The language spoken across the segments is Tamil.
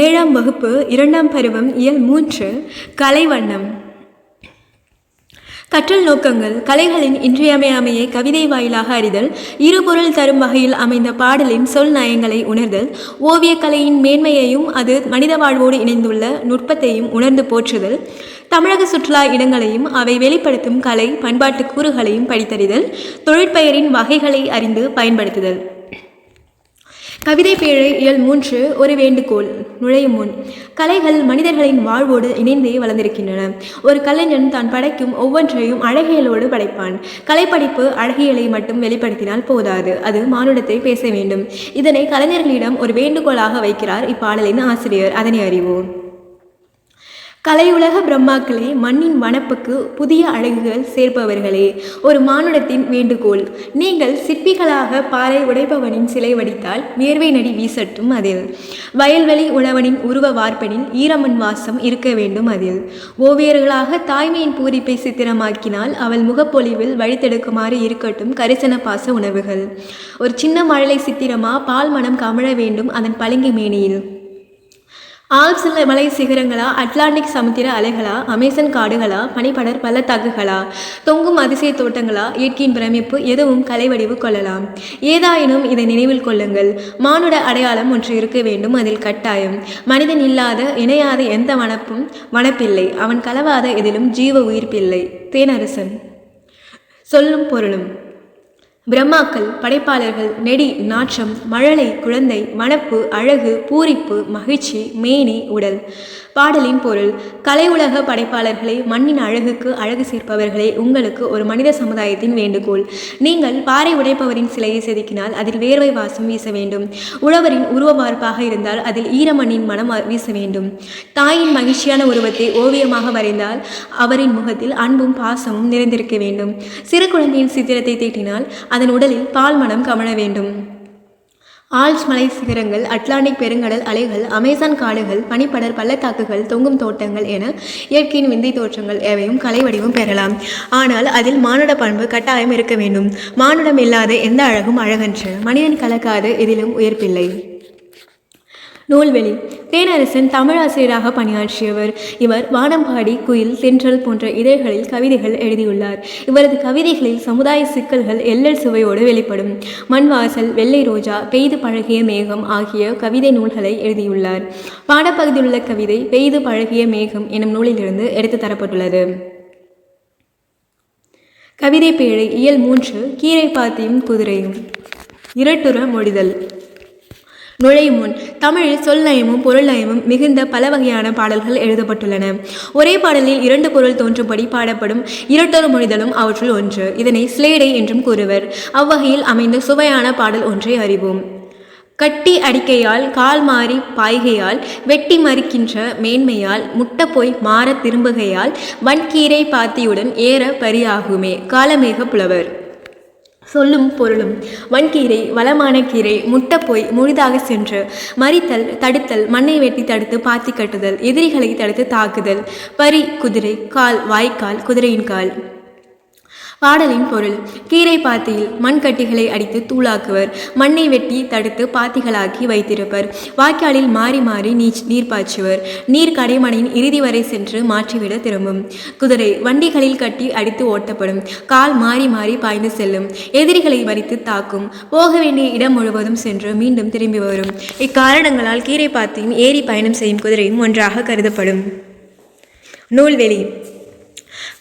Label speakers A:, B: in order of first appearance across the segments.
A: ஏழாம் வகுப்பு இரண்டாம் பருவம் இயல் மூன்று கலைவண்ணம் கற்றல் நோக்கங்கள் கலைகளின் இன்றியமையாமையை கவிதை வாயிலாக அறிதல் இருபொருள் தரும் வகையில் அமைந்த பாடலின் சொல் நயங்களை உணர்தல் ஓவியக்கலையின் மேன்மையையும் அது மனித வாழ்வோடு இணைந்துள்ள நுட்பத்தையும் உணர்ந்து போற்றுதல் தமிழக சுற்றுலா இடங்களையும் அவை வெளிப்படுத்தும் கலை பண்பாட்டு கூறுகளையும் படித்தறிதல் தொழிற்பெயரின் வகைகளை அறிந்து பயன்படுத்துதல் கவிதை பேழை இயல் மூன்று ஒரு வேண்டுகோள் நுழையும் முன் கலைகள் மனிதர்களின் வாழ்வோடு இணைந்தே வளர்ந்திருக்கின்றன ஒரு கலைஞன் தான் படைக்கும் ஒவ்வொன்றையும் அழகியலோடு படைப்பான் கலைப்படைப்பு அழகியலை மட்டும் வெளிப்படுத்தினால் போதாது அது மானுடத்தை பேச வேண்டும் இதனை கலைஞர்களிடம் ஒரு வேண்டுகோளாக வைக்கிறார் இப்பாடலின் ஆசிரியர் அதனை அறிவோம் கலையுலக பிரம்மாக்களே மண்ணின் வனப்புக்கு புதிய அழகுகள் சேர்ப்பவர்களே ஒரு மானுடத்தின் வேண்டுகோள் நீங்கள் சிற்பிகளாக பாறை உடைப்பவனின் சிலை வடித்தால் நேர்வை நடி வீசட்டும் அதில் வயல்வெளி உழவனின் உருவ வார்ப்பனில் ஈரமன் வாசம் இருக்க வேண்டும் அதில் ஓவியர்களாக தாய்மையின் பூரிப்பை சித்திரமாக்கினால் அவள் முகப்பொலிவில் வழித்தெடுக்குமாறு இருக்கட்டும் கரிசன பாச உணவுகள் ஒரு சின்ன மழலை சித்திரமா பால் மனம் கமழ வேண்டும் அதன் பளிங்கு மேனியில் ஆல்ப்ஸ் மலை சிகரங்களா அட்லாண்டிக் சமுத்திர அலைகளா அமேசன் காடுகளா பனிப்படர் பள்ளத்தாக்குகளா தொங்கும் அதிசய தோட்டங்களா இயற்கையின் பிரமிப்பு எதுவும் கலை வடிவு கொள்ளலாம் ஏதாயினும் இதை நினைவில் கொள்ளுங்கள் மானுட அடையாளம் ஒன்று இருக்க வேண்டும் அதில் கட்டாயம் மனிதன் இல்லாத இணையாத எந்த வனப்பும் வனப்பில்லை அவன் கலவாத எதிலும் ஜீவ உயிர்ப்பில்லை தேனரசன் சொல்லும் பொருளும் பிரம்மாக்கள் படைப்பாளர்கள் நெடி நாற்றம் மழலை குழந்தை மணப்பு அழகு பூரிப்பு மகிழ்ச்சி மேனி உடல் பாடலின் பொருள் கலை உலக படைப்பாளர்களை மண்ணின் அழகுக்கு அழகு சேர்ப்பவர்களே உங்களுக்கு ஒரு மனித சமுதாயத்தின் வேண்டுகோள் நீங்கள் பாறை உடைப்பவரின் சிலையை செதுக்கினால் அதில் வேர்வை வாசம் வீச வேண்டும் உழவரின் உருவ பார்ப்பாக இருந்தால் அதில் ஈரமண்ணின் மனம் வீச வேண்டும் தாயின் மகிழ்ச்சியான உருவத்தை ஓவியமாக வரைந்தால் அவரின் முகத்தில் அன்பும் பாசமும் நிறைந்திருக்க வேண்டும் சிறு குழந்தையின் சித்திரத்தை தீட்டினால் அதன் உடலில் பால் மனம் கமழ வேண்டும் ஆல்ஸ் மலை சிகரங்கள் அட்லாண்டிக் பெருங்கடல் அலைகள் அமேசான் காடுகள் பனிப்படர் பள்ளத்தாக்குகள் தொங்கும் தோட்டங்கள் என இயற்கையின் விந்தை தோற்றங்கள் எவையும் கலை வடிவம் பெறலாம் ஆனால் அதில் மானுட பண்பு கட்டாயம் இருக்க வேண்டும் மானுடம் இல்லாத எந்த அழகும் அழகன்று மனிதன் கலக்காத எதிலும் உயர்ப்பில்லை நூல்வெளி தேனரசன் தமிழாசிரியராக பணியாற்றியவர் இவர் வானம்பாடி குயில் தென்றல் போன்ற இதழ்களில் கவிதைகள் எழுதியுள்ளார் இவரது கவிதைகளில் சமுதாய சிக்கல்கள் எல்லல் சுவையோடு வெளிப்படும் மண்வாசல் வெள்ளை ரோஜா பெய்து பழகிய மேகம் ஆகிய கவிதை நூல்களை எழுதியுள்ளார் பாடப்பகுதியில் உள்ள கவிதை பெய்து பழகிய மேகம் எனும் நூலிலிருந்து எடுத்து தரப்பட்டுள்ளது கவிதை பேழை இயல் மூன்று கீரை பாத்தியும் குதிரையும் இரட்டுற மொழிதல் நுழையும் முன் தமிழில் பொருள் நயமும் மிகுந்த பல வகையான பாடல்கள் எழுதப்பட்டுள்ளன ஒரே பாடலில் இரண்டு பொருள் தோன்றும்படி பாடப்படும் இரட்டொரு மொழிதலும் அவற்றுள் ஒன்று இதனை ஸ்லேடை என்றும் கூறுவர் அவ்வகையில் அமைந்த சுவையான பாடல் ஒன்றை அறிவோம் கட்டி அடிக்கையால் கால் மாறி பாய்கையால் வெட்டி மறுக்கின்ற மேன்மையால் முட்டை போய் மாற திரும்புகையால் வன்கீரை பாத்தியுடன் ஏற பரியாகுமே காலமேக புலவர் சொல்லும் பொருளும் வன்கீரை வளமான கீரை முட்டை போய் முழுதாக சென்று மறித்தல் தடுத்தல் மண்ணை வெட்டி தடுத்து பாத்தி கட்டுதல் எதிரிகளை தடுத்து தாக்குதல் பறி குதிரை கால் வாய்க்கால் குதிரையின் கால் பாடலின் பொருள் கீரை பாத்தியில் மண்கட்டிகளை அடித்து தூளாக்குவர் மண்ணை வெட்டி தடுத்து பாத்திகளாக்கி வைத்திருப்பர் வாய்க்காலில் மாறி மாறி நீச் நீர் பாய்ச்சுவர் நீர் கடைமனையின் இறுதி வரை சென்று மாற்றிவிட திரும்பும் குதிரை வண்டிகளில் கட்டி அடித்து ஓட்டப்படும் கால் மாறி மாறி பாய்ந்து செல்லும் எதிரிகளை வரித்து தாக்கும் போக வேண்டிய இடம் முழுவதும் சென்று மீண்டும் திரும்பி வரும் இக்காரணங்களால் கீரை பாத்தியும் ஏறி பயணம் செய்யும் குதிரையும் ஒன்றாக கருதப்படும் நூல்வெளி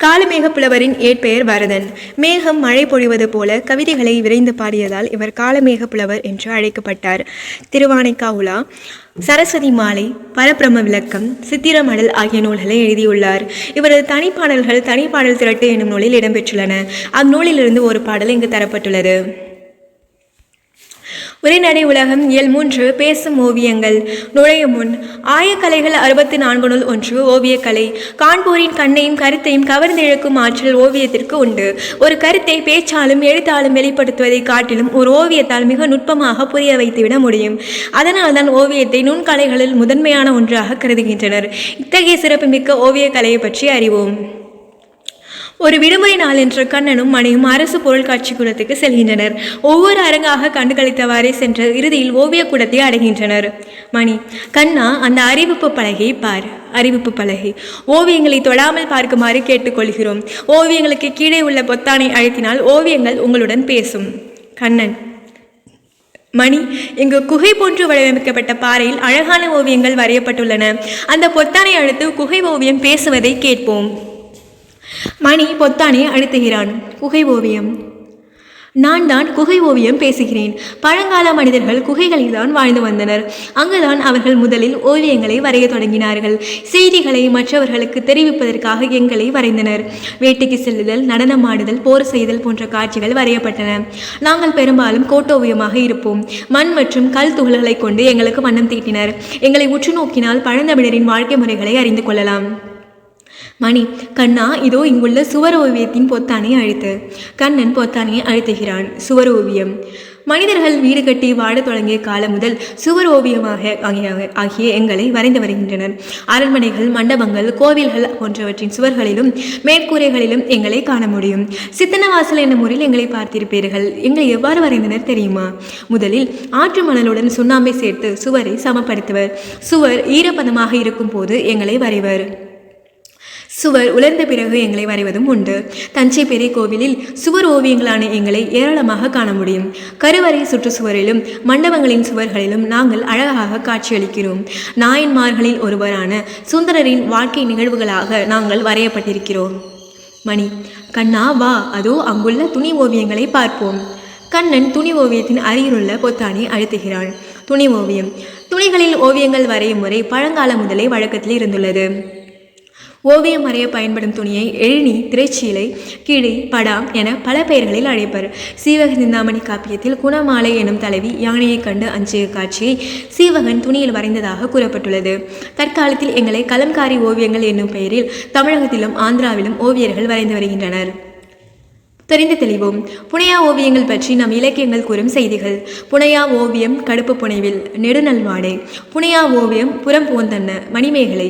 A: காலமேக புலவரின் ஏற்பெயர் வரதன் மேகம் மழை பொழிவது போல கவிதைகளை விரைந்து பாடியதால் இவர் காலமேக புலவர் என்று அழைக்கப்பட்டார் திருவானைக்காவுலா சரஸ்வதி மாலை பரபிரம விளக்கம் சித்திரமடல் ஆகிய நூல்களை எழுதியுள்ளார் இவரது தனிப்பாடல்கள் தனிப்பாடல் திரட்டு என்னும் நூலில் இடம்பெற்றுள்ளன அந்நூலிலிருந்து ஒரு பாடல் இங்கு தரப்பட்டுள்ளது உரைநடை உலகம் இயல் மூன்று பேசும் ஓவியங்கள் நுழைய முன் ஆயக்கலைகள் அறுபத்தி நான்கு நூல் ஒன்று ஓவியக்கலை காண்போரின் கண்ணையும் கருத்தையும் கவர்ந்திழுக்கும் ஆற்றல் ஓவியத்திற்கு உண்டு ஒரு கருத்தை பேச்சாலும் எழுத்தாலும் வெளிப்படுத்துவதை காட்டிலும் ஒரு ஓவியத்தால் மிக நுட்பமாக புரிய வைத்துவிட முடியும் அதனால்தான் ஓவியத்தை நுண்கலைகளில் முதன்மையான ஒன்றாக கருதுகின்றனர் இத்தகைய சிறப்புமிக்க ஓவியக்கலையை பற்றி அறிவோம் ஒரு விடுமுறை நாள் என்ற கண்ணனும் மணியும் அரசு பொருள்காட்சி கூடத்துக்கு செல்கின்றனர் ஒவ்வொரு அரங்காக கண்டுகளித்தவாறே சென்ற இறுதியில் ஓவிய கூடத்தை அடைகின்றனர் மணி கண்ணா அந்த அறிவிப்பு பலகையை பார் அறிவிப்பு பலகை ஓவியங்களை தொடாமல் பார்க்குமாறு கேட்டுக்கொள்கிறோம் ஓவியங்களுக்கு கீழே உள்ள பொத்தானை அழுத்தினால் ஓவியங்கள் உங்களுடன் பேசும் கண்ணன் மணி இங்கு குகை போன்று வடிவமைக்கப்பட்ட பாறையில் அழகான ஓவியங்கள் வரையப்பட்டுள்ளன அந்த பொத்தானை அழுத்து குகை ஓவியம் பேசுவதை கேட்போம் மணி பொத்தானை அழுத்துகிறான் குகை ஓவியம் நான் தான் குகை ஓவியம் பேசுகிறேன் பழங்கால மனிதர்கள் குகைகளில் தான் வாழ்ந்து வந்தனர் அங்குதான் அவர்கள் முதலில் ஓவியங்களை வரைய தொடங்கினார்கள் செய்திகளை மற்றவர்களுக்கு தெரிவிப்பதற்காக எங்களை வரைந்தனர் வேட்டைக்கு செல்லுதல் நடனமாடுதல் போர் செய்தல் போன்ற காட்சிகள் வரையப்பட்டன நாங்கள் பெரும்பாலும் கோட்டோவியமாக இருப்போம் மண் மற்றும் கல் துகள்களை கொண்டு எங்களுக்கு வண்ணம் தீட்டினர் எங்களை உற்று நோக்கினால் பழந்தமிழரின் வாழ்க்கை முறைகளை அறிந்து கொள்ளலாம் மணி கண்ணா இதோ இங்குள்ள சுவர் ஓவியத்தின் பொத்தானை அழுத்து கண்ணன் பொத்தானை அழுத்துகிறான் சுவர் ஓவியம் மனிதர்கள் வீடு கட்டி வாழத் தொடங்கிய காலம் முதல் சுவர் ஓவியமாக ஆகிய எங்களை வரைந்து வருகின்றனர் அரண்மனைகள் மண்டபங்கள் கோவில்கள் போன்றவற்றின் சுவர்களிலும் மேற்கூரைகளிலும் எங்களை காண முடியும் சித்தனவாசல் என்னும் ஊரில் எங்களை பார்த்திருப்பீர்கள் எங்களை எவ்வாறு வரைந்தனர் தெரியுமா முதலில் ஆற்று மணலுடன் சுண்ணாம்பை சேர்த்து சுவரை சமப்படுத்துவர் சுவர் ஈரப்பதமாக இருக்கும் போது எங்களை வரைவர் சுவர் உலர்ந்த பிறகு எங்களை வரைவதும் உண்டு தஞ்சை பெரிய கோவிலில் சுவர் ஓவியங்களான எங்களை ஏராளமாக காண முடியும் கருவறை சுற்றுச்சுவரிலும் மண்டபங்களின் சுவர்களிலும் நாங்கள் அழகாக காட்சியளிக்கிறோம் நாயன்மார்களில் ஒருவரான சுந்தரரின் வாழ்க்கை நிகழ்வுகளாக நாங்கள் வரையப்பட்டிருக்கிறோம் மணி கண்ணா வா அதோ அங்குள்ள துணி ஓவியங்களை பார்ப்போம் கண்ணன் துணி ஓவியத்தின் அருகிலுள்ள பொத்தானை அழுத்துகிறாள் துணி ஓவியம் துணிகளில் ஓவியங்கள் வரையும் முறை பழங்காலம் முதலே வழக்கத்தில் இருந்துள்ளது ஓவியம் வரைய பயன்படும் துணியை எழினி திரைச்சீலை கிளி படாம் என பல பெயர்களில் அழைப்பர் சீவக சிந்தாமணி காப்பியத்தில் குணமாலை எனும் தலைவி யானையை கண்டு அஞ்சிய காட்சியை சீவகன் துணியில் வரைந்ததாக கூறப்பட்டுள்ளது தற்காலத்தில் எங்களை கலம்காரி ஓவியங்கள் என்னும் பெயரில் தமிழகத்திலும் ஆந்திராவிலும் ஓவியர்கள் வரைந்து வருகின்றனர் தெரிந்து தெளிவோம் புனையா ஓவியங்கள் பற்றி நம் இலக்கியங்கள் கூறும் செய்திகள் புனையா ஓவியம் கடுப்பு புனைவில் நெடுநல்வாடை புனையா ஓவியம் புறம் புகுந்தன்ன மணிமேகலை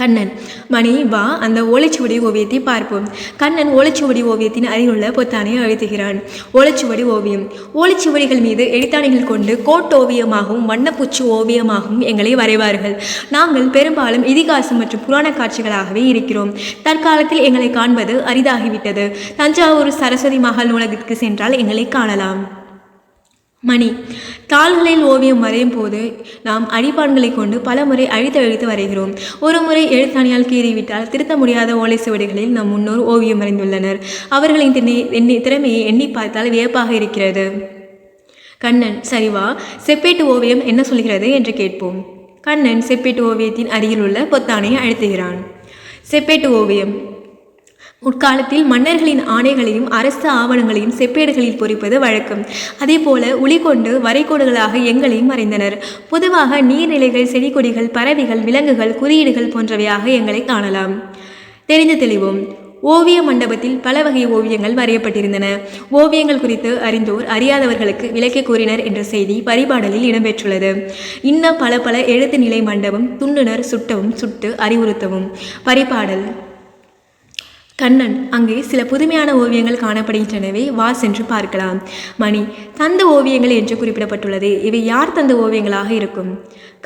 A: கண்ணன் மணி வா அந்த ஓலைச்சுவடி ஓவியத்தை பார்ப்போம் கண்ணன் ஓலைச்சுவடி ஓவியத்தின் அருகிலுள்ள பொத்தானை அழுத்துகிறான் ஓலைச்சுவடி ஓவியம் ஓலைச்சுவடிகள் மீது எழுத்தாணிகள் கொண்டு கோட்டோவியமாகவும் வண்ணப்பூச்சு ஓவியமாகவும் எங்களை வரைவார்கள் நாங்கள் பெரும்பாலும் இதிகாசம் மற்றும் புராண காட்சிகளாகவே இருக்கிறோம் தற்காலத்தில் எங்களை காண்பது அரிதாகிவிட்டது தஞ்சாவூர் சரஸ்வதி மகால் நூலகத்திற்கு சென்றால் எங்களை காணலாம் மணி தாள்களில் ஓவியம் வரையும் போது நாம் அடிப்பான்களை கொண்டு பல முறை அழித்து அழித்து வரைகிறோம் ஒரு முறை எழுத்தாணியால் கீறிவிட்டால் திருத்த முடியாத ஓலை சுவடிகளில் நம் முன்னோர் ஓவியம் வரைந்துள்ளனர் அவர்களின் திணை எண்ணி திறமையை எண்ணி பார்த்தால் வியப்பாக இருக்கிறது கண்ணன் சரிவா செப்பேட்டு ஓவியம் என்ன சொல்கிறது என்று கேட்போம் கண்ணன் செப்பேட்டு ஓவியத்தின் அருகில் உள்ள பொத்தானை அழுத்துகிறான் செப்பேட்டு ஓவியம் முற்காலத்தில் மன்னர்களின் ஆணைகளையும் அரசு ஆவணங்களையும் செப்பேடுகளில் பொறிப்பது வழக்கம் அதேபோல உளி கொண்டு வரைகோடுகளாக எங்களையும் வரைந்தனர் பொதுவாக நீர்நிலைகள் செடிகொடிகள் பறவைகள் விலங்குகள் குறியீடுகள் போன்றவையாக எங்களை காணலாம் தெரிந்து தெளிவோம் ஓவிய மண்டபத்தில் பல வகை ஓவியங்கள் வரையப்பட்டிருந்தன ஓவியங்கள் குறித்து அறிந்தோர் அறியாதவர்களுக்கு விளக்கி கூறினர் என்ற செய்தி பரிபாடலில் இடம்பெற்றுள்ளது இன்ன பல பல எழுத்து நிலை மண்டபம் துண்டுனர் சுட்டவும் சுட்டு அறிவுறுத்தவும் பரிபாடல் கண்ணன் அங்கே சில புதுமையான ஓவியங்கள் காணப்படுகின்றனவே வா சென்று பார்க்கலாம் மணி தந்த ஓவியங்கள் என்று குறிப்பிடப்பட்டுள்ளது இவை யார் தந்த ஓவியங்களாக இருக்கும்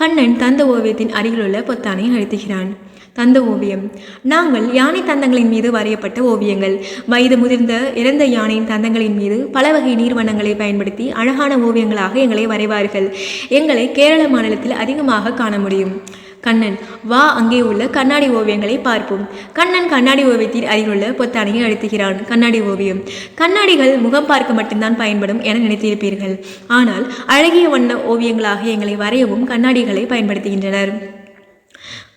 A: கண்ணன் தந்த ஓவியத்தின் அருகிலுள்ள பொத்தானை அழுத்துகிறான் தந்த ஓவியம் நாங்கள் யானை தந்தங்களின் மீது வரையப்பட்ட ஓவியங்கள் வயது முதிர்ந்த இறந்த யானையின் தந்தங்களின் மீது பல வகை நீர்வண்ணங்களை பயன்படுத்தி அழகான ஓவியங்களாக எங்களை வரைவார்கள் எங்களை கேரள மாநிலத்தில் அதிகமாக காண முடியும் கண்ணன் வா அங்கே உள்ள கண்ணாடி ஓவியங்களை பார்ப்போம் கண்ணன் கண்ணாடி ஓவியத்தில் அருகிலுள்ள பொத்தானையை அழுத்துகிறான் கண்ணாடி ஓவியம் கண்ணாடிகள் முகம் பார்க்க மட்டும்தான் பயன்படும் என நினைத்திருப்பீர்கள் ஆனால் அழகிய வண்ண ஓவியங்களாக எங்களை வரையவும் கண்ணாடிகளை பயன்படுத்துகின்றனர்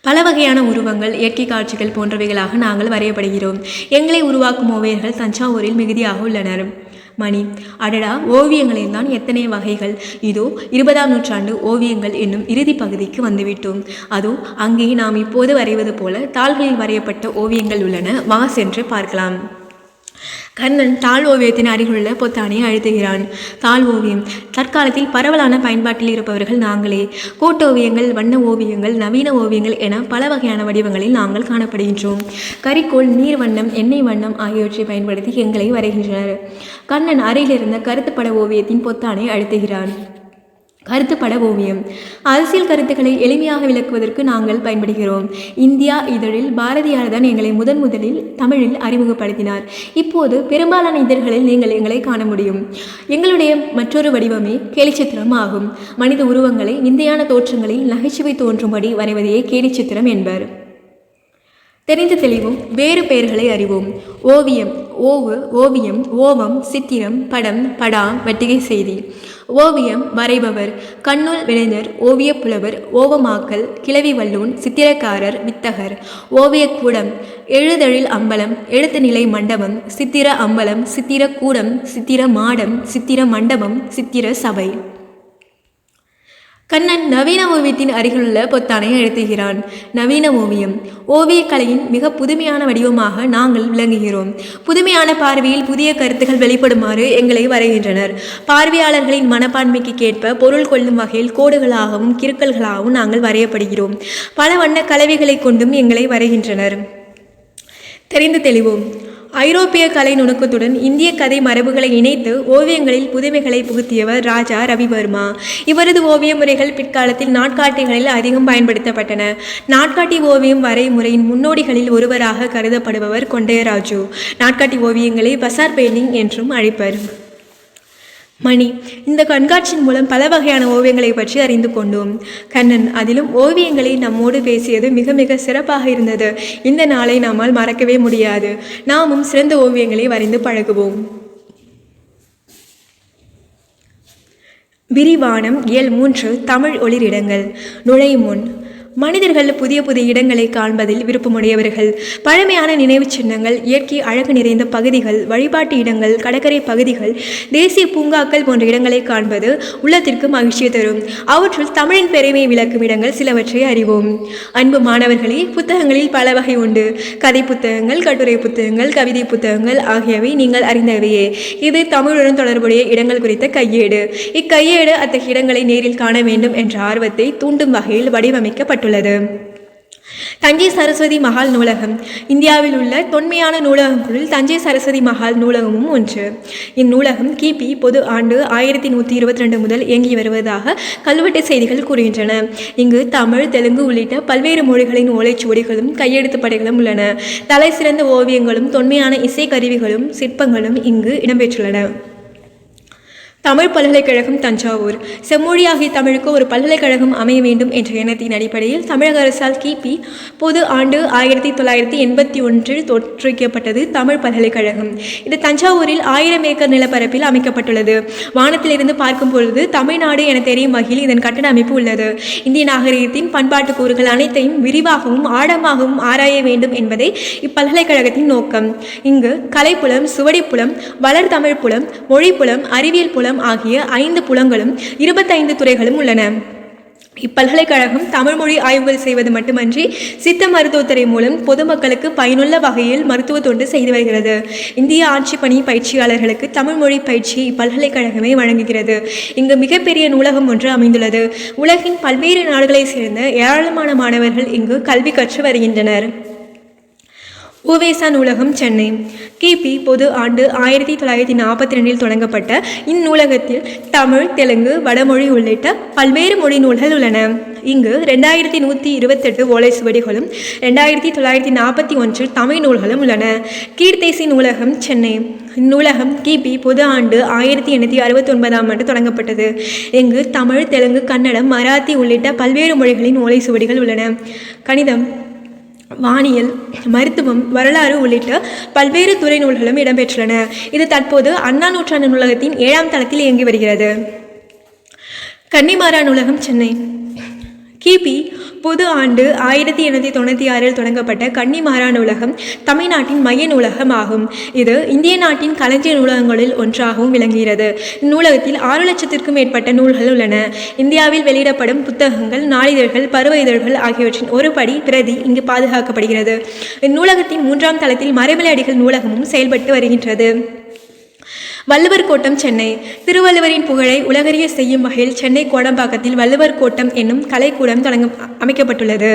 A: பல வகையான உருவங்கள் இயற்கை காட்சிகள் போன்றவைகளாக நாங்கள் வரையப்படுகிறோம் எங்களை உருவாக்கும் ஓவியர்கள் தஞ்சாவூரில் மிகுதியாக உள்ளனர் மணி அடடா ஓவியங்களில் தான் எத்தனை வகைகள் இதோ இருபதாம் நூற்றாண்டு ஓவியங்கள் என்னும் இறுதி பகுதிக்கு வந்துவிட்டோம் அதோ அங்கே நாம் இப்போது வரைவது போல தாள்களில் வரையப்பட்ட ஓவியங்கள் உள்ளன வா சென்று பார்க்கலாம் கர்ணன் தாழ் ஓவியத்தின் அருகிலுள்ள பொத்தானை அழுத்துகிறான் தாழ் ஓவியம் தற்காலத்தில் பரவலான பயன்பாட்டில் இருப்பவர்கள் நாங்களே கூட்டோவியங்கள் வண்ண ஓவியங்கள் நவீன ஓவியங்கள் என பல வகையான வடிவங்களில் நாங்கள் காணப்படுகின்றோம் கரிக்கோள் நீர் வண்ணம் எண்ணெய் வண்ணம் ஆகியவற்றை பயன்படுத்தி எங்களை வரைகின்றனர் கர்ணன் அறையிலிருந்த கருத்துப்பட ஓவியத்தின் பொத்தானை அழுத்துகிறான் கருத்துப்பட ஓவியம் அரசியல் கருத்துக்களை எளிமையாக விளக்குவதற்கு நாங்கள் பயன்படுகிறோம் இந்தியா இதழில் பாரதியார் தான் எங்களை முதன் முதலில் தமிழில் அறிமுகப்படுத்தினார் இப்போது பெரும்பாலான இதழ்களில் நீங்கள் எங்களை காண முடியும் எங்களுடைய மற்றொரு வடிவமே கேலிச்சித்திரம் ஆகும் மனித உருவங்களை விந்தையான தோற்றங்களில் நகைச்சுவை தோன்றும்படி வரைவதையே கேலிச்சித்திரம் என்பர் தெரிந்த தெளிவும் வேறு பெயர்களை அறிவோம் ஓவியம் ஓவு ஓவியம் ஓவம் சித்திரம் படம் படா வட்டிகை செய்தி ஓவியம் வரைபவர் கண்ணூல் விளைஞர் ஓவிய புலவர் ஓவமாக்கல் கிளவி வல்லூன் சித்திரக்காரர் வித்தகர் ஓவியக்கூடம் எழுதழில் அம்பலம் எழுத்து நிலை மண்டபம் சித்திர அம்பலம் சித்திர கூடம் சித்திர மாடம் சித்திர மண்டபம் சித்திர சபை கண்ணன் நவீன ஓவியத்தின் அருகிலுள்ள பொத்தானை எழுத்துகிறான் நவீன ஓவியம் ஓவியக்கலையின் மிக புதுமையான வடிவமாக நாங்கள் விளங்குகிறோம் புதுமையான பார்வையில் புதிய கருத்துக்கள் வெளிப்படுமாறு எங்களை வரைகின்றனர் பார்வையாளர்களின் மனப்பான்மைக்கு கேட்ப பொருள் கொள்ளும் வகையில் கோடுகளாகவும் கிறுக்கல்களாகவும் நாங்கள் வரையப்படுகிறோம் பல வண்ண கலவைகளை கொண்டும் எங்களை வரைகின்றனர் தெரிந்து தெளிவோம் ஐரோப்பிய கலை நுணுக்கத்துடன் இந்திய கதை மரபுகளை இணைத்து ஓவியங்களில் புதுமைகளை புகுத்தியவர் ராஜா ரவிவர்மா இவரது ஓவிய முறைகள் பிற்காலத்தில் நாட்காட்டிகளில் அதிகம் பயன்படுத்தப்பட்டன நாட்காட்டி ஓவியம் வரை முறையின் முன்னோடிகளில் ஒருவராக கருதப்படுபவர் கொண்டையராஜு நாட்காட்டி ஓவியங்களை பசார் பெயிண்டிங் என்றும் அழைப்பர் மணி இந்த கண்காட்சியின் மூலம் பல வகையான ஓவியங்களை பற்றி அறிந்து கொண்டோம் கண்ணன் அதிலும் ஓவியங்களை நம்மோடு பேசியது மிக மிக சிறப்பாக இருந்தது இந்த நாளை நம்மால் மறக்கவே முடியாது நாமும் சிறந்த ஓவியங்களை வரைந்து பழகுவோம் விரிவானம் இயல் மூன்று தமிழ் ஒளிரிடங்கள் நுழையும் முன் மனிதர்கள் புதிய புதிய இடங்களை காண்பதில் விருப்பமுடையவர்கள் பழமையான நினைவு சின்னங்கள் இயற்கை அழகு நிறைந்த பகுதிகள் வழிபாட்டு இடங்கள் கடற்கரை பகுதிகள் தேசிய பூங்காக்கள் போன்ற இடங்களை காண்பது உள்ளத்திற்கு மகிழ்ச்சியை தரும் அவற்றுள் தமிழின் பெருமையை விளக்கும் இடங்கள் சிலவற்றை அறிவோம் அன்பு மாணவர்களே புத்தகங்களில் பல வகை உண்டு கதை புத்தகங்கள் கட்டுரை புத்தகங்கள் கவிதை புத்தகங்கள் ஆகியவை நீங்கள் அறிந்தவையே இது தமிழுடன் தொடர்புடைய இடங்கள் குறித்த கையேடு இக்கையேடு அத்தகைய இடங்களை நேரில் காண வேண்டும் என்ற ஆர்வத்தை தூண்டும் வகையில் வடிவமைக்கப்பட்டது வெளியிடப்பட்டுள்ளது தஞ்சை சரஸ்வதி மகால் நூலகம் இந்தியாவில் உள்ள தொன்மையான நூலகங்களில் தஞ்சை சரஸ்வதி மகால் நூலகமும் ஒன்று இந்நூலகம் கிபி பொது ஆண்டு ஆயிரத்தி நூற்றி இருபத்தி ரெண்டு முதல் இயங்கி வருவதாக கல்வெட்டு செய்திகள் கூறுகின்றன இங்கு தமிழ் தெலுங்கு உள்ளிட்ட பல்வேறு மொழிகளின் ஓலைச்சுவடிகளும் கையெழுத்து படைகளும் உள்ளன தலை சிறந்த ஓவியங்களும் தொன்மையான இசைக்கருவிகளும் சிற்பங்களும் இங்கு இடம்பெற்றுள்ளன தமிழ் பல்கலைக்கழகம் தஞ்சாவூர் செம்மொழியாகிய தமிழுக்கு ஒரு பல்கலைக்கழகம் அமைய வேண்டும் என்ற எண்ணத்தின் அடிப்படையில் தமிழக அரசால் கிபி பொது ஆண்டு ஆயிரத்தி தொள்ளாயிரத்தி எண்பத்தி ஒன்றில் தோற்றுவிக்கப்பட்டது தமிழ் பல்கலைக்கழகம் இது தஞ்சாவூரில் ஆயிரம் ஏக்கர் நிலப்பரப்பில் அமைக்கப்பட்டுள்ளது வானத்திலிருந்து பார்க்கும் பொழுது தமிழ்நாடு என தெரியும் வகையில் இதன் கட்டண அமைப்பு உள்ளது இந்திய நாகரிகத்தின் பண்பாட்டு கூறுகள் அனைத்தையும் விரிவாகவும் ஆழமாகவும் ஆராய வேண்டும் என்பதே இப்பல்கலைக்கழகத்தின் நோக்கம் இங்கு கலைப்புலம் சுவடிப்புலம் வளர்தமிழ் புலம் மொழிப்புலம் அறிவியல் புலம் புலம் ஆகிய ஐந்து புலங்களும் இருபத்தைந்து துறைகளும் உள்ளன இப்பல்கலைக்கழகம் தமிழ் மொழி ஆய்வுகள் செய்வது மட்டுமன்றி சித்த மருத்துவத்துறை மூலம் பொதுமக்களுக்கு பயனுள்ள வகையில் மருத்துவ தொண்டு செய்து வருகிறது இந்திய ஆட்சி பணி பயிற்சியாளர்களுக்கு தமிழ் மொழி பயிற்சி இப்பல்கலைக்கழகமே வழங்குகிறது இங்கு மிகப்பெரிய நூலகம் ஒன்று அமைந்துள்ளது உலகின் பல்வேறு நாடுகளைச் சேர்ந்த ஏராளமான மாணவர்கள் இங்கு கல்வி கற்று வருகின்றனர் ஓவேசா நூலகம் சென்னை கிபி பொது ஆண்டு ஆயிரத்தி தொள்ளாயிரத்தி நாற்பத்தி ரெண்டில் தொடங்கப்பட்ட இந்நூலகத்தில் தமிழ் தெலுங்கு வடமொழி உள்ளிட்ட பல்வேறு மொழி நூல்கள் உள்ளன இங்கு ரெண்டாயிரத்தி நூற்றி இருபத்தெட்டு ஓலை சுவடிகளும் ரெண்டாயிரத்தி தொள்ளாயிரத்தி நாற்பத்தி ஒன்றில் தமிழ் நூல்களும் உள்ளன கீர்த்தேசி நூலகம் சென்னை இந்நூலகம் கிபி பொது ஆண்டு ஆயிரத்தி எண்ணூற்றி அறுபத்தி ஒன்பதாம் ஆண்டு தொடங்கப்பட்டது இங்கு தமிழ் தெலுங்கு கன்னடம் மராத்தி உள்ளிட்ட பல்வேறு மொழிகளின் ஓலை சுவடிகள் உள்ளன கணிதம் வானியல் மருத்துவம் வரலாறு உள்ளிட்ட பல்வேறு துறை நூல்களும் இடம்பெற்றுள்ளன இது தற்போது அண்ணா நூற்றாண்டு நூலகத்தின் ஏழாம் தளத்தில் இயங்கி வருகிறது கன்னிமாரா நூலகம் சென்னை கிபி பொது ஆண்டு ஆயிரத்தி எண்ணூற்றி தொண்ணூற்றி ஆறில் தொடங்கப்பட்ட கன்னி மாறா நூலகம் தமிழ்நாட்டின் மைய நூலகம் ஆகும் இது இந்திய நாட்டின் கலைஞர் நூலகங்களில் ஒன்றாகவும் விளங்குகிறது இந்நூலகத்தில் ஆறு லட்சத்திற்கும் மேற்பட்ட நூல்கள் உள்ளன இந்தியாவில் வெளியிடப்படும் புத்தகங்கள் நாளிதழ்கள் பருவ இதழ்கள் ஆகியவற்றின் ஒரு படி பிரதி இங்கு பாதுகாக்கப்படுகிறது இந்நூலகத்தின் மூன்றாம் தளத்தில் அடிகள் நூலகமும் செயல்பட்டு வருகின்றது வள்ளுவர் கோட்டம் சென்னை திருவள்ளுவரின் புகழை உலகறிய செய்யும் வகையில் சென்னை கோடம்பாக்கத்தில் வள்ளுவர் கோட்டம் என்னும் கலைக்கூடம் தொடங்க அமைக்கப்பட்டுள்ளது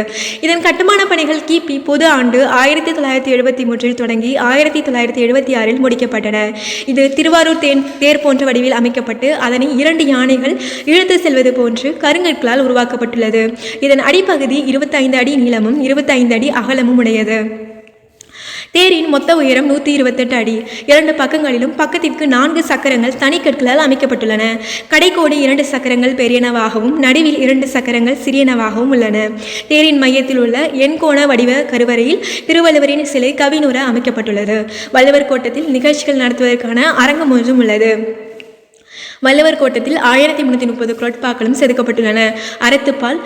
A: இதன் கட்டுமான பணிகள் கிபி பொது ஆண்டு ஆயிரத்தி தொள்ளாயிரத்தி எழுபத்தி மூன்றில் தொடங்கி ஆயிரத்தி தொள்ளாயிரத்தி எழுபத்தி ஆறில் முடிக்கப்பட்டன இது திருவாரூர் தேன் தேர் போன்ற வடிவில் அமைக்கப்பட்டு அதனை இரண்டு யானைகள் இழுத்து செல்வது போன்று கருங்கற்களால் உருவாக்கப்பட்டுள்ளது இதன் அடிப்பகுதி இருபத்தைந்து அடி நீளமும் இருபத்தைந்து அடி அகலமும் உடையது தேரின் மொத்த உயரம் நூற்றி இருபத்தெட்டு அடி இரண்டு பக்கங்களிலும் பக்கத்திற்கு நான்கு சக்கரங்கள் தனிக்கற்களால் அமைக்கப்பட்டுள்ளன கடைக்கோடி இரண்டு சக்கரங்கள் பெரியனவாகவும் நடுவில் இரண்டு சக்கரங்கள் சிறியனவாகவும் உள்ளன தேரின் மையத்தில் உள்ள எண்கோண வடிவ கருவறையில் திருவள்ளுவரின் சிலை கவினுற அமைக்கப்பட்டுள்ளது வள்ளுவர் கோட்டத்தில் நிகழ்ச்சிகள் நடத்துவதற்கான அரங்கம் ஒன்றும் உள்ளது வள்ளுவர் கோட்டத்தில் ஆயிரத்தி முன்னூற்றி முப்பது குரோட்பாக்களும் செதுக்கப்பட்டுள்ளன அறத்துப்பால்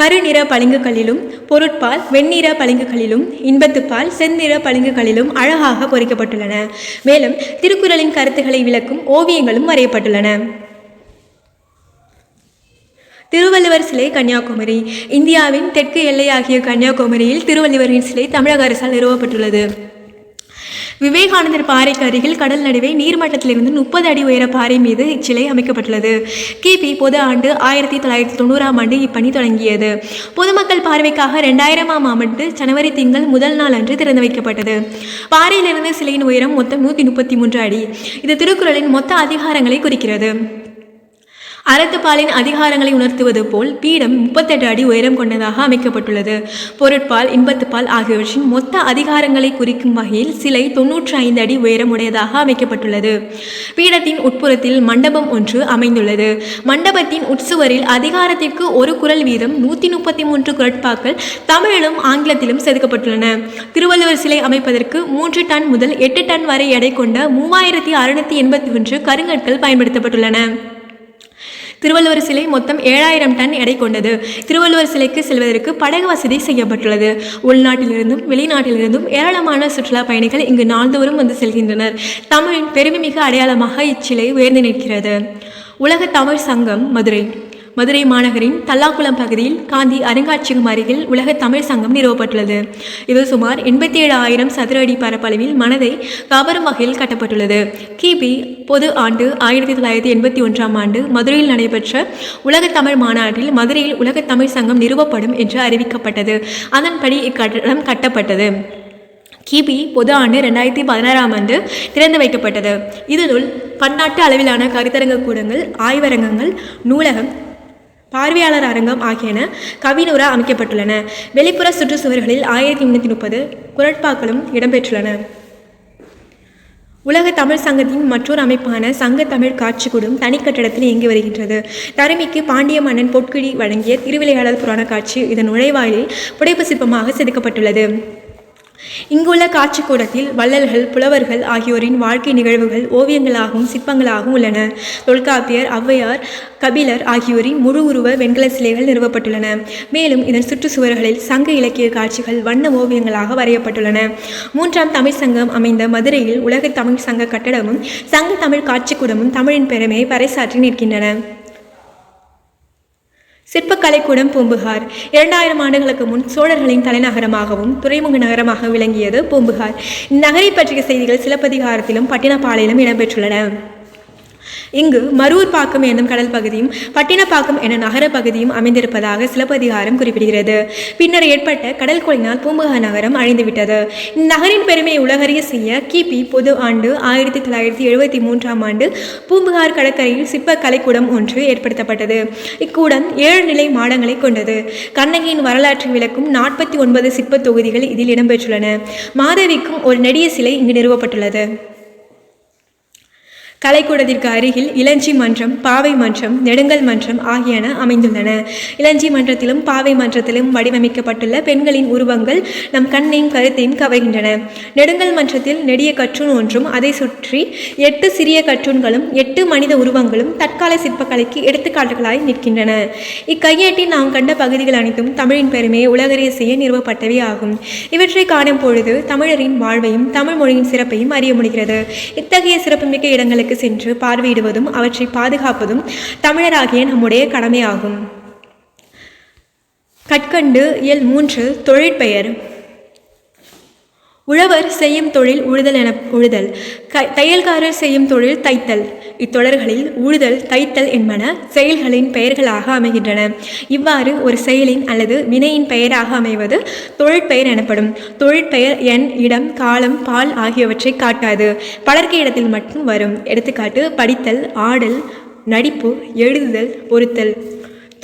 A: கருநிற பளிங்குகளிலும் பொருட்பால் வெண்ணிற பளிங்குகளிலும் இன்பத்துப்பால் செந்நிற பளிங்குகளிலும் அழகாக பொறிக்கப்பட்டுள்ளன மேலும் திருக்குறளின் கருத்துக்களை விளக்கும் ஓவியங்களும் வரையப்பட்டுள்ளன திருவள்ளுவர் சிலை கன்னியாகுமரி இந்தியாவின் தெற்கு எல்லையாகிய கன்னியாகுமரியில் திருவள்ளுவரின் சிலை தமிழக அரசால் நிறுவப்பட்டுள்ளது விவேகானந்தர் பாறைக்கு அருகில் கடல் நடுவே நீர்மட்டத்திலிருந்து முப்பது அடி உயர பாறை மீது இச்சிலை அமைக்கப்பட்டுள்ளது கிபி பொது ஆண்டு ஆயிரத்தி தொள்ளாயிரத்தி தொண்ணூறாம் ஆண்டு இப்பணி தொடங்கியது பொதுமக்கள் பார்வைக்காக இரண்டாயிரமாம் ஆண்டு ஜனவரி திங்கள் முதல் நாள் அன்று திறந்து வைக்கப்பட்டது பாறையிலிருந்து சிலையின் உயரம் மொத்தம் நூற்றி முப்பத்தி மூன்று அடி இது திருக்குறளின் மொத்த அதிகாரங்களை குறிக்கிறது அறத்துப்பாலின் அதிகாரங்களை உணர்த்துவது போல் பீடம் முப்பத்தெட்டு அடி உயரம் கொண்டதாக அமைக்கப்பட்டுள்ளது பொருட்பால் இன்பத்துப்பால் ஆகியவற்றின் மொத்த அதிகாரங்களை குறிக்கும் வகையில் சிலை தொன்னூற்றி ஐந்து அடி உயரம் உடையதாக அமைக்கப்பட்டுள்ளது பீடத்தின் உட்புறத்தில் மண்டபம் ஒன்று அமைந்துள்ளது மண்டபத்தின் உட்சுவரில் அதிகாரத்திற்கு ஒரு குரல் வீதம் நூற்றி முப்பத்தி மூன்று குரட்பாக்கள் தமிழிலும் ஆங்கிலத்திலும் செதுக்கப்பட்டுள்ளன திருவள்ளுவர் சிலை அமைப்பதற்கு மூன்று டன் முதல் எட்டு டன் வரை எடை கொண்ட மூவாயிரத்தி அறுநூத்தி எண்பத்தி ஒன்று கருங்கற்கள் பயன்படுத்தப்பட்டுள்ளன திருவள்ளுவர் சிலை மொத்தம் ஏழாயிரம் டன் எடை கொண்டது திருவள்ளுவர் சிலைக்கு செல்வதற்கு படகு வசதி செய்யப்பட்டுள்ளது உள்நாட்டிலிருந்தும் வெளிநாட்டிலிருந்தும் ஏராளமான சுற்றுலா பயணிகள் இங்கு நாள்தோறும் வந்து செல்கின்றனர் தமிழின் பெருமைமிகு அடையாளமாக இச்சிலை உயர்ந்து நிற்கிறது உலக தமிழ் சங்கம் மதுரை மதுரை மாநகரின் தல்லாக்குளம் பகுதியில் காந்தி அருங்காட்சியகம் அருகில் உலக தமிழ் சங்கம் நிறுவப்பட்டுள்ளது இது சுமார் எண்பத்தி ஏழு ஆயிரம் சதுர அடி பரப்பளவில் மனதை கவரும் வகையில் கட்டப்பட்டுள்ளது கிபி பொது ஆண்டு ஆயிரத்தி தொள்ளாயிரத்தி எண்பத்தி ஒன்றாம் ஆண்டு மதுரையில் நடைபெற்ற உலக தமிழ் மாநாட்டில் மதுரையில் உலக தமிழ் சங்கம் நிறுவப்படும் என்று அறிவிக்கப்பட்டது அதன்படி இக்கட்டடம் கட்டப்பட்டது கிபி பொது ஆண்டு ரெண்டாயிரத்தி பதினாறாம் ஆண்டு திறந்து வைக்கப்பட்டது இதனுள் பன்னாட்டு அளவிலான கருத்தரங்க கூடங்கள் ஆய்வரங்கங்கள் நூலகம் பார்வையாளர் அரங்கம் ஆகியன கவினுற அமைக்கப்பட்டுள்ளன வெளிப்புற சுற்றுச்சுவர்களில் ஆயிரத்தி முன்னூற்றி முப்பது குரட்பாக்களும் இடம்பெற்றுள்ளன உலக தமிழ் சங்கத்தின் மற்றொரு அமைப்பான சங்க தமிழ் காட்சிக்கூடும் தனி கட்டடத்தில் இயங்கி வருகின்றது தருமிக்கு பாண்டிய மன்னன் பொற்கிழி வழங்கிய திருவிளையாடல் புராண காட்சி இதன் நுழைவாயிலில் புடைப்பு சிற்பமாக செதுக்கப்பட்டுள்ளது இங்குள்ள காட்சிக்கூடத்தில் வள்ளல்கள் புலவர்கள் ஆகியோரின் வாழ்க்கை நிகழ்வுகள் ஓவியங்களாகவும் சிற்பங்களாகவும் உள்ளன தொல்காப்பியர் ஔவையார் கபிலர் ஆகியோரின் முழு உருவ வெண்கல சிலைகள் நிறுவப்பட்டுள்ளன மேலும் இதன் சுற்றுச்சுவர்களில் சங்க இலக்கிய காட்சிகள் வண்ண ஓவியங்களாக வரையப்பட்டுள்ளன மூன்றாம் தமிழ் சங்கம் அமைந்த மதுரையில் உலக தமிழ் சங்க கட்டடமும் சங்க தமிழ் காட்சிக்கூடமும் தமிழின் பெருமையை பறைசாற்றி நிற்கின்றன சிற்பக்கலை கூடம் பூம்புகார் இரண்டாயிரம் ஆண்டுகளுக்கு முன் சோழர்களின் தலைநகரமாகவும் துறைமுக நகரமாக விளங்கியது பூம்புகார் இந்நகரை பற்றிய செய்திகள் சிலப்பதிகாரத்திலும் பட்டினப்பாளையிலும் இடம்பெற்றுள்ளன இங்கு மரூர் பாக்கம் என்னும் கடல் பகுதியும் பட்டினப்பாக்கம் என நகர பகுதியும் அமைந்திருப்பதாக சிலப்பதிகாரம் குறிப்பிடுகிறது பின்னர் ஏற்பட்ட கடல் கொழினால் பூம்புகா நகரம் அழிந்துவிட்டது இந்நகரின் பெருமையை உலகறிய செய்ய கிபி பொது ஆண்டு ஆயிரத்தி தொள்ளாயிரத்தி எழுபத்தி மூன்றாம் ஆண்டு பூம்புகார் கடற்கரையில் சிப்ப கலைக்கூடம் ஒன்று ஏற்படுத்தப்பட்டது இக்கூடம் ஏழு நிலை மாடங்களை கொண்டது கண்ணகியின் வரலாற்றை விளக்கும் நாற்பத்தி ஒன்பது சிற்ப தொகுதிகள் இதில் இடம்பெற்றுள்ளன மாதவிக்கும் ஒரு நெடிய சிலை இங்கு நிறுவப்பட்டுள்ளது கலைக்கூடத்திற்கு அருகில் இளஞ்சி மன்றம் பாவை மன்றம் நெடுங்கல் மன்றம் ஆகியன அமைந்துள்ளன இளஞ்சி மன்றத்திலும் பாவை மன்றத்திலும் வடிவமைக்கப்பட்டுள்ள பெண்களின் உருவங்கள் நம் கண்ணையும் கருத்தையும் கவர்கின்றன நெடுங்கல் மன்றத்தில் நெடிய கற்றூண் ஒன்றும் அதை சுற்றி எட்டு சிறிய கற்றூண்களும் எட்டு மனித உருவங்களும் தற்கால சிற்பக்கலைக்கு எடுத்துக்காட்டுகளாய் நிற்கின்றன இக்கையேட்டில் நாம் கண்ட பகுதிகள் அனைத்தும் தமிழின் பெருமையை உலகறிய செய்ய நிறுவப்பட்டவை ஆகும் இவற்றை காணும் பொழுது தமிழரின் வாழ்வையும் தமிழ் மொழியின் சிறப்பையும் அறிய முடிகிறது இத்தகைய சிறப்புமிக்க இடங்களுக்கு இடங்களுக்கு சென்று பார்வையிடுவதும் அவற்றை பாதுகாப்பதும் தமிழராகிய நம்முடைய கடமையாகும் கற்கண்டு இயல் மூன்று தொழிற்பெயர் உழவர் செய்யும் தொழில் உழுதல் என உழுதல் தையல்காரர் செய்யும் தொழில் தைத்தல் இத்தொடர்களில் உழுதல் தைத்தல் என்பன செயல்களின் பெயர்களாக அமைகின்றன இவ்வாறு ஒரு செயலின் அல்லது வினையின் பெயராக அமைவது தொழிற்பெயர் எனப்படும் தொழிற்பெயர் எண் இடம் காலம் பால் ஆகியவற்றை காட்டாது பலர்க்க இடத்தில் மட்டும் வரும் எடுத்துக்காட்டு படித்தல் ஆடல் நடிப்பு எழுதுதல் பொருத்தல்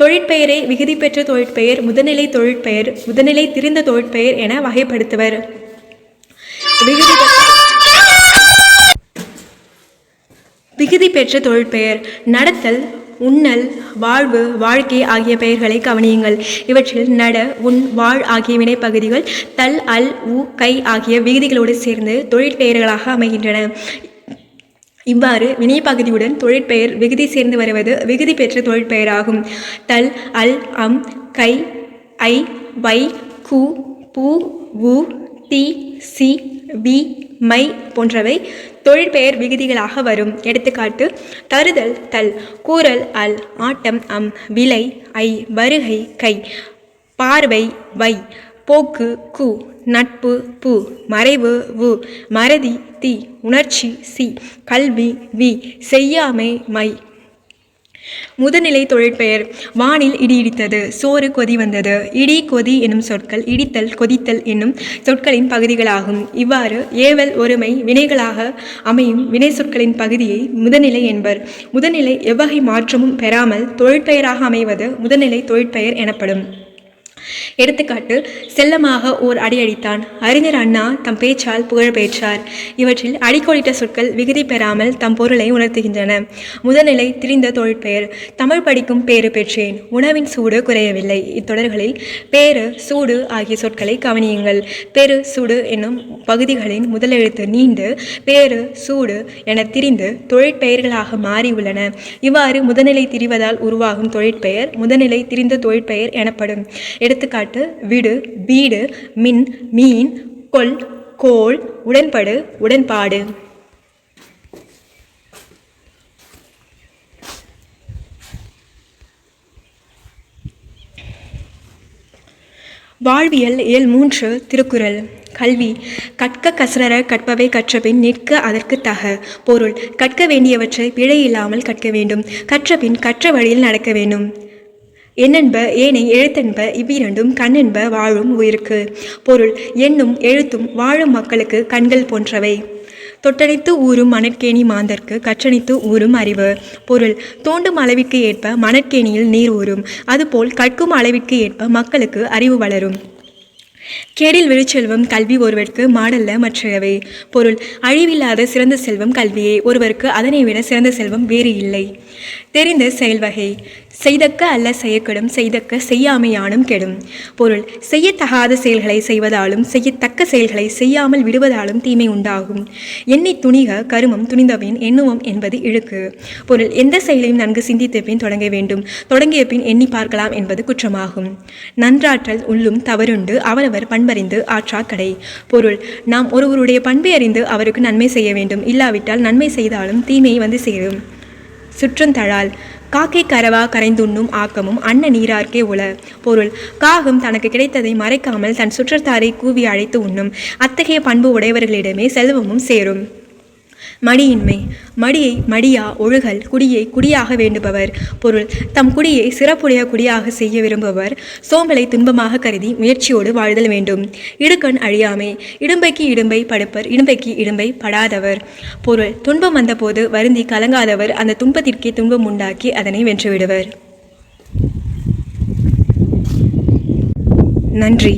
A: தொழிற்பெயரை விகுதி பெற்ற தொழிற்பெயர் முதநிலை தொழிற்பெயர் முதநிலை திரிந்த தொழிற்பெயர் என வகைப்படுத்துவர் விகுதி பெற்ற தொழிற்பெயர் நடத்தல் உண்ணல் வாழ்வு வாழ்க்கை ஆகிய பெயர்களை கவனியுங்கள் இவற்றில் நட உண் வாழ் ஆகிய வினைப்பகுதிகள் தல் அல் உ கை ஆகிய விகுதிகளோடு சேர்ந்து தொழிற்பெயர்களாக அமைகின்றன இவ்வாறு வினைப்பகுதியுடன் தொழிற்பெயர் விகுதி சேர்ந்து வருவது விகுதி பெற்ற தொழிற்பெயராகும் தல் அல் அம் கை ஐ வை கு பூ உ தி சி வி மை போன்றவை தொழிற்பெயர் விகுதிகளாக வரும் எடுத்துக்காட்டு தருதல் தல் கூறல் அல் ஆட்டம் அம் விலை ஐ வருகை கை பார்வை வை போக்கு கு நட்பு பு மறைவு வு மறதி தி உணர்ச்சி சி கல்வி வி செய்யாமை மை முதநிலை தொழிற்பெயர் வானில் இடி இடித்தது சோறு கொதி வந்தது இடி கொதி எனும் சொற்கள் இடித்தல் கொதித்தல் என்னும் சொற்களின் பகுதிகளாகும் இவ்வாறு ஏவல் ஒருமை வினைகளாக அமையும் வினை சொற்களின் பகுதியை முதநிலை என்பர் முதநிலை எவ்வகை மாற்றமும் பெறாமல் தொழிற்பெயராக அமைவது முதநிலை தொழிற்பெயர் எனப்படும் எடுத்துக்காட்டு செல்லமாக ஓர் அடியடித்தான் அறிஞர் அண்ணா தம் பேச்சால் புகழ் பெற்றார் இவற்றில் அடிக்கோடிட்ட சொற்கள் விகுதி பெறாமல் தம் பொருளை உணர்த்துகின்றன முதநிலை திரிந்த தொழிற்பெயர் தமிழ் படிக்கும் பேறு பெற்றேன் உணவின் சூடு குறையவில்லை இத்தொடர்களில் பேரு சூடு ஆகிய சொற்களை கவனியுங்கள் பெரு சூடு என்னும் பகுதிகளின் முதலெழுத்து நீண்டு பேரு சூடு என திரிந்து தொழிற்பெயர்களாக மாறியுள்ளன இவ்வாறு முதநிலை திரிவதால் உருவாகும் தொழிற்பெயர் முதநிலை திரிந்த தொழிற்பெயர் எனப்படும் எடுத்துக்காட்டு விடு வீடு மின் மீன் கொல் கோள் உடன்படு உடன்பாடு வாழ்வியல் இயல் மூன்று திருக்குறள் கல்வி கற்க கசரர கற்பவை கற்றபின் நிற்க அதற்கு தக பொருள் கற்க வேண்டியவற்றை பிழை இல்லாமல் கற்க வேண்டும் கற்றபின் கற்ற வழியில் நடக்க வேண்டும் என்னென்ப ஏனை எழுத்தென்ப இவ்விரண்டும் கண்ணென்ப வாழும் உயிருக்கு பொருள் எண்ணும் எழுத்தும் வாழும் மக்களுக்கு கண்கள் போன்றவை தொட்டணைத்து ஊறும் மணற்கேணி மாந்தற்கு கற்றணித்து ஊறும் அறிவு பொருள் தோண்டும் அளவிற்கு ஏற்ப மணற்கேணியில் நீர் ஊறும் அதுபோல் கற்கும் அளவிற்கு ஏற்ப மக்களுக்கு அறிவு வளரும் கேடில் விழுச்செல்வம் கல்வி ஒருவருக்கு மாடல்ல மற்றவை பொருள் அழிவில்லாத சிறந்த செல்வம் கல்வியே ஒருவருக்கு அதனை விட சிறந்த செல்வம் வேறு இல்லை தெரிந்த செயல்வகை செய்தக்க அல்ல செய்யக்கெடும் செய்தக்க செய்யாமையானும் கெடும் பொருள் செய்யத்தகாத செயல்களை செய்வதாலும் செய்யத்தக்க செயல்களை செய்யாமல் விடுவதாலும் தீமை உண்டாகும் எண்ணெய் துணிக கருமம் துணிந்தபின் எண்ணுவோம் என்பது இழுக்கு பொருள் எந்த செயலையும் நன்கு சிந்தித்த பின் தொடங்க வேண்டும் தொடங்கிய பின் எண்ணி பார்க்கலாம் என்பது குற்றமாகும் நன்றாற்றல் உள்ளும் தவறுண்டு அவரவர் பண்பறிந்து ஆற்றா கடை பொருள் நாம் ஒருவருடைய பண்பை அறிந்து அவருக்கு நன்மை செய்ய வேண்டும் இல்லாவிட்டால் நன்மை செய்தாலும் தீமை வந்து சேரும் சுற்றந்தழால் காக்கை கரவா கரைந்துண்ணும் ஆக்கமும் அன்ன நீரார்க்கே உல பொருள் காகம் தனக்கு கிடைத்ததை மறைக்காமல் தன் சுற்றத்தாரை கூவி அழைத்து உண்ணும் அத்தகைய பண்பு உடையவர்களிடமே செல்வமும் சேரும் மடியின்மை மடியை மடியா ஒழுகல் குடியை குடியாக வேண்டுபவர் பொருள் தம் குடியை சிறப்புடைய குடியாக செய்ய விரும்புபவர் சோம்பலை துன்பமாக கருதி முயற்சியோடு வாழ்தல் வேண்டும் இடுக்கண் அழியாமை இடும்பைக்கு இடும்பை படுப்பர் இடும்பைக்கு இடும்பை படாதவர் பொருள் துன்பம் வந்தபோது வருந்தி கலங்காதவர் அந்த துன்பத்திற்கே துன்பம் உண்டாக்கி அதனை வென்றுவிடுவர் நன்றி